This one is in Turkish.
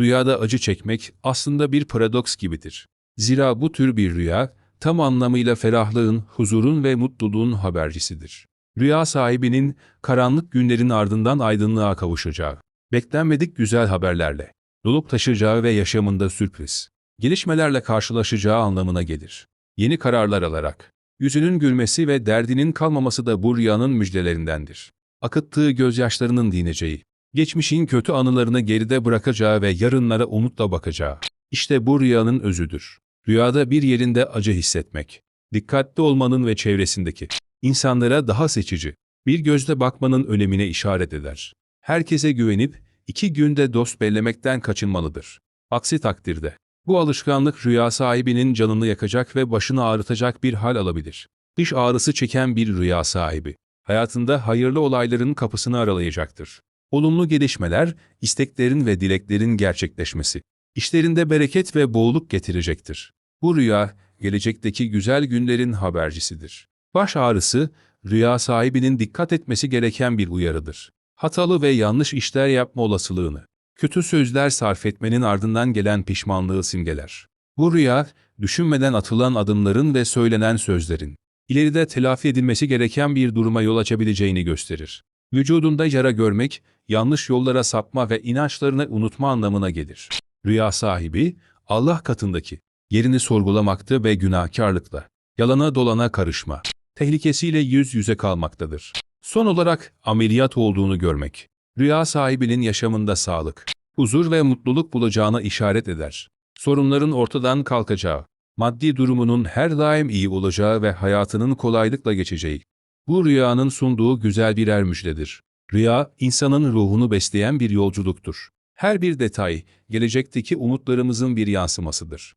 Rüyada acı çekmek aslında bir paradoks gibidir. Zira bu tür bir rüya, tam anlamıyla ferahlığın, huzurun ve mutluluğun habercisidir. Rüya sahibinin karanlık günlerin ardından aydınlığa kavuşacağı, beklenmedik güzel haberlerle, dolup taşacağı ve yaşamında sürpriz, gelişmelerle karşılaşacağı anlamına gelir. Yeni kararlar alarak, yüzünün gülmesi ve derdinin kalmaması da bu rüyanın müjdelerindendir. Akıttığı gözyaşlarının dineceği, geçmişin kötü anılarını geride bırakacağı ve yarınlara umutla bakacağı. İşte bu rüyanın özüdür. Rüyada bir yerinde acı hissetmek, dikkatli olmanın ve çevresindeki insanlara daha seçici, bir gözle bakmanın önemine işaret eder. Herkese güvenip iki günde dost bellemekten kaçınmalıdır. Aksi takdirde bu alışkanlık rüya sahibinin canını yakacak ve başını ağrıtacak bir hal alabilir. Dış ağrısı çeken bir rüya sahibi, hayatında hayırlı olayların kapısını aralayacaktır. Olumlu gelişmeler, isteklerin ve dileklerin gerçekleşmesi, işlerinde bereket ve bolluk getirecektir. Bu rüya, gelecekteki güzel günlerin habercisidir. Baş ağrısı, rüya sahibinin dikkat etmesi gereken bir uyarıdır. Hatalı ve yanlış işler yapma olasılığını, kötü sözler sarf etmenin ardından gelen pişmanlığı simgeler. Bu rüya, düşünmeden atılan adımların ve söylenen sözlerin, ileride telafi edilmesi gereken bir duruma yol açabileceğini gösterir. Vücudunda yara görmek, yanlış yollara sapma ve inançlarını unutma anlamına gelir. Rüya sahibi, Allah katındaki yerini sorgulamakta ve günahkarlıkla, yalana dolana karışma, tehlikesiyle yüz yüze kalmaktadır. Son olarak ameliyat olduğunu görmek, rüya sahibinin yaşamında sağlık, huzur ve mutluluk bulacağına işaret eder. Sorunların ortadan kalkacağı, maddi durumunun her daim iyi olacağı ve hayatının kolaylıkla geçeceği. Bu rüyanın sunduğu güzel birer müjdedir. Rüya, insanın ruhunu besleyen bir yolculuktur. Her bir detay, gelecekteki umutlarımızın bir yansımasıdır.